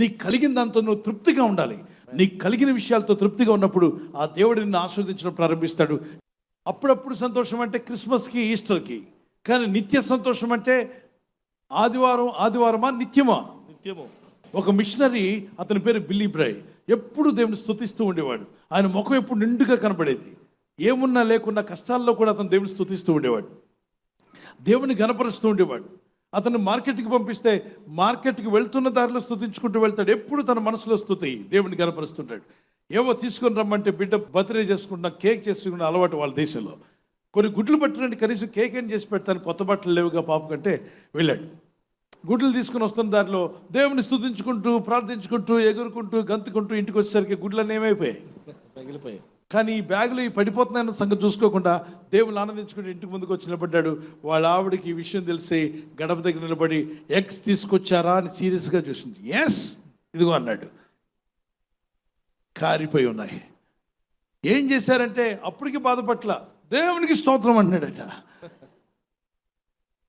నీకు కలిగిన దాంతో నువ్వు తృప్తిగా ఉండాలి. నీకు కలిగిన విషయాలతో తృప్తిగా ఉన్నప్పుడు ఆ దేవుడు నిన్ను ఆస్వాదించడం ప్రారంభిస్తాడు. అప్పుడప్పుడు సంతోషం అంటే క్రిస్మస్కి ఈస్టర్కి. కానీ నిత్య సంతోషం అంటే ఆదివారం ఆదివారమా నిత్యమా? నిత్యము. ఒక మిషనరీ అతని పేరు బిల్లీ బ్రై. ఎప్పుడు దేవుని స్తుతిస్తూ ఉండేవాడు. ఆయన ముఖం ఎప్పుడు నిండుగా కనపడేది ఏమున్నా లేకున్నా కష్టాల్లో కూడా అతను దేవుని స్తుతిస్తూ ఉండేవాడు. దేవుని గనపరుస్తూ ఉండేవాడు. అతను మార్కెట్కి పంపిస్తే మార్కెట్కి వెళ్తున్న దారిలో స్థుతించుకుంటూ వెళ్తాడు. ఎప్పుడు తన మనసులో స్థుతి దేవుని గనపరుస్తుంటాడు. ఏవో తీసుకొని రమ్మంటే బిడ్డ బర్త్డే చేసుకుంటున్న కేక్ చేసుకున్న అలవాటు వాళ్ళ దేశంలో. కొన్ని గుడ్లు పట్టినండి కనీసం కేక్ ఏం చేసి పెడతాను కొత్త బట్టలు లేవుగా పాప కంటే వెళ్ళాడు. గుడ్లు తీసుకుని వస్తున్న దారిలో దేవుని స్థుతించుకుంటూ ప్రార్థించుకుంటూ ఎగురుకుంటూ గంతుకుంటూ ఇంటికి వచ్చేసరికి గుడ్లన్నీ ఏమైపోయాయి? పగిలిపోయాయి కానీ ఈ బ్యాగులు ఈ పడిపోతున్నాయన్న సంగతి చూసుకోకుండా దేవుని ఆనందించుకుంటే ఇంటికి ముందుకు వచ్చి నిలబడ్డాడు. వాళ్ళ ఆవిడకి ఈ విషయం తెలిసి గడప దగ్గర నిలబడి ఎగ్స్ తీసుకొచ్చారా? అని సీరియస్గా చూసింది. ఎస్ ఇదిగో అన్నాడు. కారిపోయి ఉన్నాయి. ఏం చేశారంటే అప్పటికి బాధపట్ల దేవునికి స్తోత్రం అన్నాడట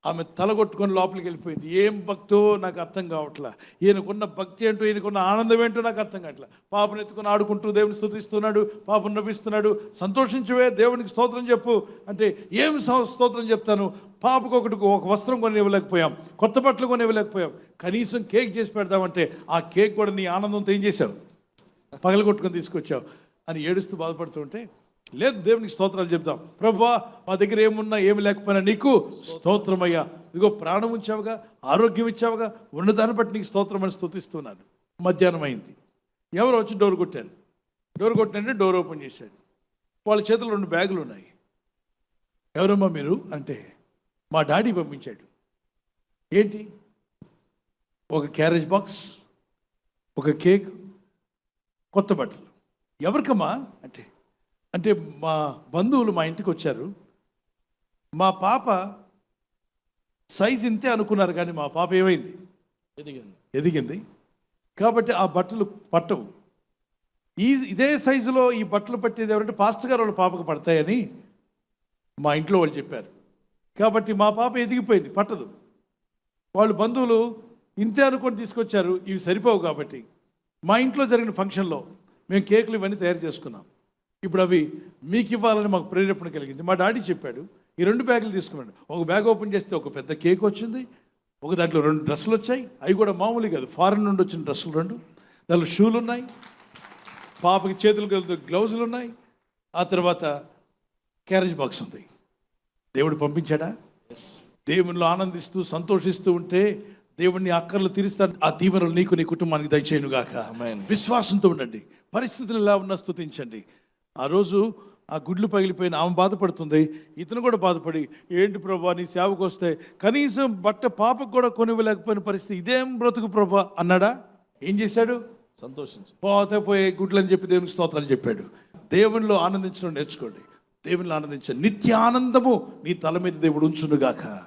ఆమె తలగొట్టుకొని లోపలికి వెళ్ళిపోయింది. ఏం భక్తో నాకు అర్థం కావట్లా. ఈయనకున్న భక్తి ఏంటో ఈయనకున్న ఆనందం ఏంటో నాకు అర్థం కావట్లా. పాపను ఎత్తుకుని ఆడుకుంటూ దేవుని స్తుతిస్తున్నాడు పాపను నవ్విస్తున్నాడు. సంతోషించవే దేవునికి స్తోత్రం చెప్పు. అంటే ఏం స్తోత్రం చెప్తాను? పాపకు ఒకటి ఒక వస్త్రం కొని ఇవ్వలేకపోయాం కొత్త బట్టలు కొని ఇవ్వలేకపోయాం కనీసం కేక్ చేసి పెడదామంటే ఆ కేక్ కూడా నీ ఆనందంతో ఏం చేసావు పగలగొట్టుకొని తీసుకొచ్చావు అని ఏడుస్తూ బాధపడుతుంటే లేదు దేవునికి స్తోత్రాలు చెప్దాం. ప్రభా మా దగ్గర ఏమున్నా ఏమి లేకపోయినా నీకు స్తోత్రమయ్యా. ఇదిగో ప్రాణం ఉంచావుగా ఆరోగ్యం ఇచ్చావుగా ఉన్నదాన్ని బట్టి నీకు స్తోత్రం అని స్తుతిస్తున్నాను. మధ్యాహ్నం అయింది. ఎవరు వచ్చి డోర్ కొట్టాను డోర్ కొట్టినంటే డోర్ ఓపెన్ చేశాడు వాళ్ళ చేతిలో రెండు బ్యాగులు ఉన్నాయి. ఎవరమ్మా మీరు? అంటే మా డాడీ పంపించాడు. ఏంటి? ఒక క్యారేజ్ బాక్స్ ఒక కేక్ కొత్త బట్టలు. ఎవరికమ్మా? అంటే అంటే మా బంధువులు మా ఇంటికి వచ్చారు. మా పాప సైజ్ ఇంతే అనుకున్నారు కానీ మా పాప ఏమైంది? ఎదిగింది. ఎదిగింది. కాబట్టి ఆ బట్టలు పట్టవు. ఈ ఇదే సైజులో ఈ బట్టలు పట్టేది ఎవరంటే పాస్టర్ గారు వాళ్ళ పాపకు పడతాయని మా ఇంట్లో వాళ్ళు చెప్పారు. కాబట్టి మా పాప ఎదిగిపోయింది పట్టదు. వాళ్ళు బంధువులు ఇంతే అనుకొని తీసుకొచ్చారు ఇవి సరిపోవు కాబట్టి. మా ఇంట్లో జరిగిన ఫంక్షన్లో మేము కేకులు ఇవన్నీ తయారు చేసుకున్నాం. ఇప్పుడు అవి మీకు ఇవ్వాలని మాకు ప్రేరేపణ కలిగింది. మా డాడీ చెప్పాడు ఈ రెండు బ్యాగులు తీసుకున్నాడు ఒక బ్యాగ్ ఓపెన్ చేస్తే ఒక పెద్ద కేక్ వచ్చింది ఒక దాంట్లో రెండు డ్రెస్సులు వచ్చాయి. అవి కూడా మామూలు కాదు ఫారెన్ నుండి వచ్చిన డ్రెస్సులు రెండు. దాంట్లో షూలు ఉన్నాయి పాపకి చేతులు గ్లౌజులు ఉన్నాయి. ఆ తర్వాత క్యారేజ్ బాక్స్ ఉంది. దేవుడు పంపించాడా? దేవునిలో ఆనందిస్తూ సంతోషిస్తూ ఉంటే దేవుడిని అక్కర్లు తీరుస్తాడు ఆ దీవెనలు నీకు నీ కుటుంబానికి దయచేయను గాక Amen. విశ్వాసంతో ఉండండి. పరిస్థితులు ఎలా ఉన్నా స్తుతించండి. ఆ రోజు ఆ గుడ్లు పగిలిపోయిన ఆమె బాధపడుతుంది ఇతను కూడా బాధపడి ఏంటి ప్రభా నీ సేవకు వస్తే కనీసం బట్ట పాపకు కూడా కొనివ్వలేకపోయిన పరిస్థితి ఇదేం బ్రతుకు ప్రభా? అన్నాడా. ఏం చేశాడు? సంతోషించు పోతే పోయే గుడ్లని చెప్పి దేవునికి స్తోత్రాలు చెప్పాడు. దేవునిలో ఆనందించడం నేర్చుకోండి. దేవునిలో ఆనందించండి నిత్య ఆనందము నీ తల మీద దేవుడు ఉంచునుగాక.